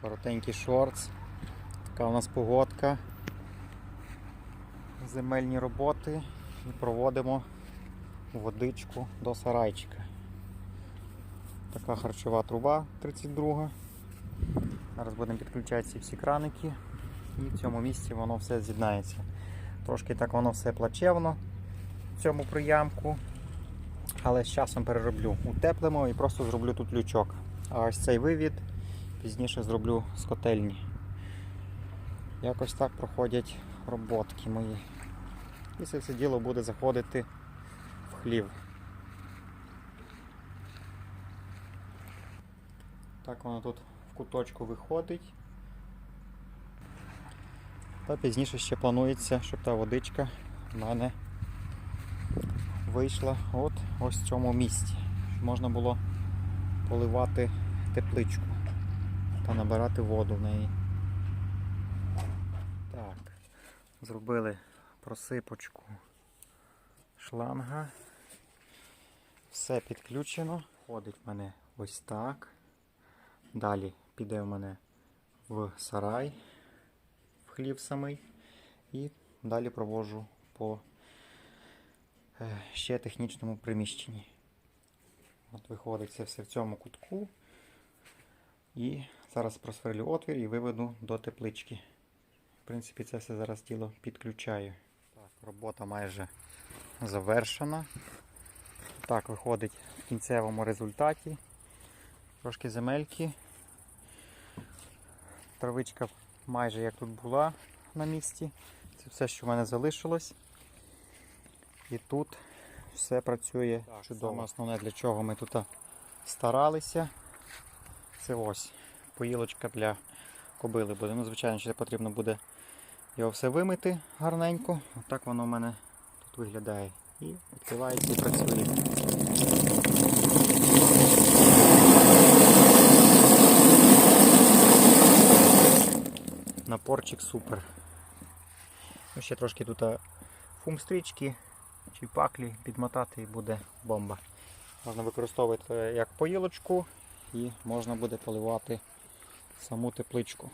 Коротенький шортс. Така у нас погодка. Земельні роботи і проводимо водичку до сарайчика. Така харчова труба 32. Зараз будемо підключати ці всі краники і в цьому місці воно все з'єднається. Трошки так воно все плачевно в цьому приямку. Але з часом перероблю. Утеплимо і просто зроблю тут лючок. А ось цей вивід пізніше зроблю з котельні. Якось так проходять роботки мої. І це все діло буде заходити в хлів. Так воно тут в куточку виходить. Та пізніше ще планується, щоб та водичка в мене вийшла от ось в цьому місці. Щоб можна було поливати тепличку та набирати воду в неї. Так, зробили просипочку шланга. Все підключено. Ходить в мене ось так. Далі піде в мене в сарай, в хлів самий. І далі провожу по е, ще технічному приміщенні. От виходить це все в цьому кутку. І зараз просверлю отвір і виведу до теплички. В принципі, це все зараз діло підключаю. Так, робота майже завершена. Так виходить в кінцевому результаті. Трошки земельки. Травичка майже як тут була на місці. Це все, що в мене залишилось. І тут все працює чудово. Саме основне, для чого ми тут старалися. Це ось поїлочка для кобили буде. Ну, звичайно, ще потрібно буде його все вимити гарненько. Отак воно в мене тут виглядає. І відкривається і працює. Напорчик супер. Ну, ще трошки тут а, фум-стрічки чи паклі підмотати і буде бомба. Можна використовувати як поїлочку і можна буде поливати саму тепличку.